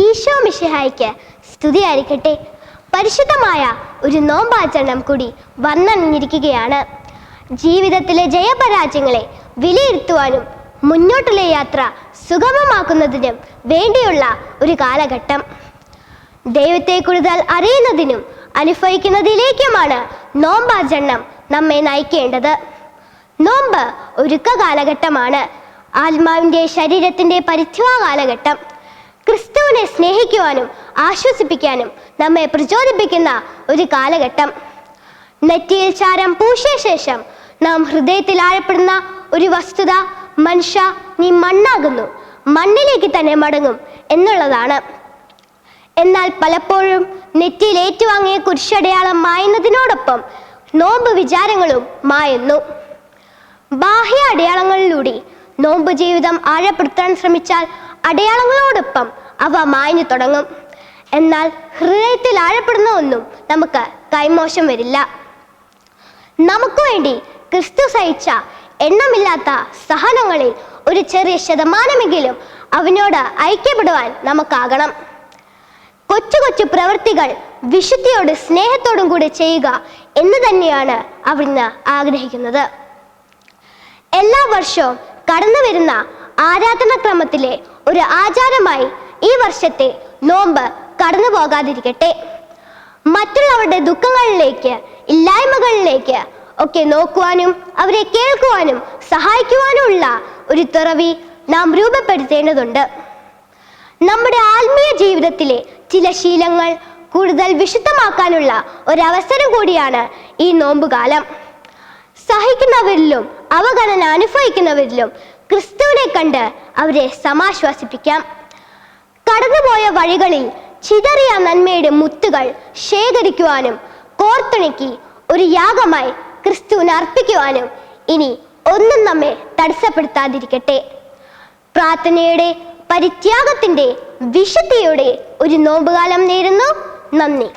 ഈശോ മിഷിഹായിക്ക് സ്തുതിയായിരിക്കട്ടെ. പരിശുദ്ധമായ ഒരു നോമ്പാചരണം കൂടി വന്നണിഞ്ഞിരിക്കുകയാണ്. ജീവിതത്തിലെ ജയപരാജയങ്ങളെ വിലയിരുത്തുവാനും മുന്നോട്ടുള്ള യാത്ര സുഗമമാക്കുന്നതിനും വേണ്ടിയുള്ള ഒരു കാലഘട്ടം. ദൈവത്തെ കൂടുതൽ അറിയുന്നതിനും അനുഭവിക്കുന്നതിലേക്കുമാണ് നോമ്പാചരണം നമ്മെ നയിക്കേണ്ടത്. നോമ്പ് ഒരുക്ക കാലഘട്ടമാണ് ആത്മാവിന്റെ ശരീരത്തിന്റെ പരിച്ഛുവ കാലഘട്ടം ക്രിസ്തുവിനെ സ്നേഹിക്കുവാനും ആശ്വസിപ്പിക്കാനും നമ്മെ പ്രചോദിപ്പിക്കുന്ന ഒരു കാലഘട്ടം. നെറ്റിയിൽ ചാരം പൂശിയ ശേഷം നാം ഹൃദയത്തിൽ ആഴപ്പെടുന്ന ഒരു വസ്തുത മനുഷ്യ നീ മണ്ണാകുന്നു. മണ്ണിലേക്ക് തന്നെ മടങ്ങും എന്നുള്ളതാണ്. എന്നാൽ പലപ്പോഴും നെറ്റിയിൽ ഏറ്റുവാങ്ങിയ കുരിശടയാളം മായുന്നതിനോടൊപ്പം നോമ്പ് വിചാരങ്ങളും മായുന്നു. ബാഹ്യ അടയാളങ്ങളിലൂടെ നോമ്പ് ജീവിതം ആഴപ്പെടുത്താൻ ശ്രമിച്ചാൽ അടയാളങ്ങളോടൊപ്പം അവ മായഞ്ഞു തുടങ്ങും. എന്നാൽ ഹൃദയത്തിൽ ആഴപ്പെടുന്ന ഒന്നും നമുക്ക് കൈമോശം വരില്ല. നമുക്ക് വേണ്ടി ക്രിസ്തു സഹിച്ച എണ്ണമില്ലാത്ത സഹനങ്ങളിൽ ഒരു ചെറിയ ശതമാനമെങ്കിലും അവനോട് ഐക്യപ്പെടുവാൻ നമുക്കാകണം. കൊച്ചു കൊച്ചു പ്രവൃത്തികൾ വിശുദ്ധിയോട് സ്നേഹത്തോടും കൂടി ചെയ്യുക എന്ന് തന്നെയാണ് അവിടുന്ന് ആഗ്രഹിക്കുന്നത്. എല്ലാ വർഷവും കടന്നു വരുന്ന ആരാധനാക്രമത്തിലെ ഒരു ആചാരമായി ഈ വർഷത്തെ നോമ്പ് കടന്നു പോകാതിരിക്കട്ടെ. മറ്റുള്ളവരുടെ ദുഃഖങ്ങളിലേക്ക് ഇല്ലായ്മകളിലേക്ക് ഒക്കെ നോക്കുവാനും അവരെ കേൾക്കുവാനും സഹായിക്കുവാനുമുള്ള ഒരു തുറവി നാം രൂപപ്പെടുത്തേണ്ടതുണ്ട്. നമ്മുടെ ആത്മീയ ജീവിതത്തിലെ ചില ശീലങ്ങൾ കൂടുതൽ വിശുദ്ധമാക്കാനുള്ള ഒരവസരം കൂടിയാണ് ഈ നോമ്പുകാലം. സഹിക്കുന്നവരിലും അവഗണന അനുഭവിക്കുന്നവരിലും ക്രിസ്തുവിനെ കണ്ട് അവരെ സമാശ്വസിപ്പിക്കാം. കടന്നുപോയ വഴികളിൽ ചിതറിയ നന്മയുടെ മുത്തുകൾ ശേഖരിക്കുവാനും കോർത്തിണക്കി ഒരു യാഗമായി ക്രിസ്തുവിന് അർപ്പിക്കുവാനും ഇനി ഒന്നും നമ്മെ തടസ്സപ്പെടുത്താതിരിക്കട്ടെ. പ്രാർത്ഥനയുടെ പരിത്യാഗത്തിന്റെ വിശുദ്ധിയുടെ ഒരു നോമ്പുകാലം നേരുന്നു. നന്ദി.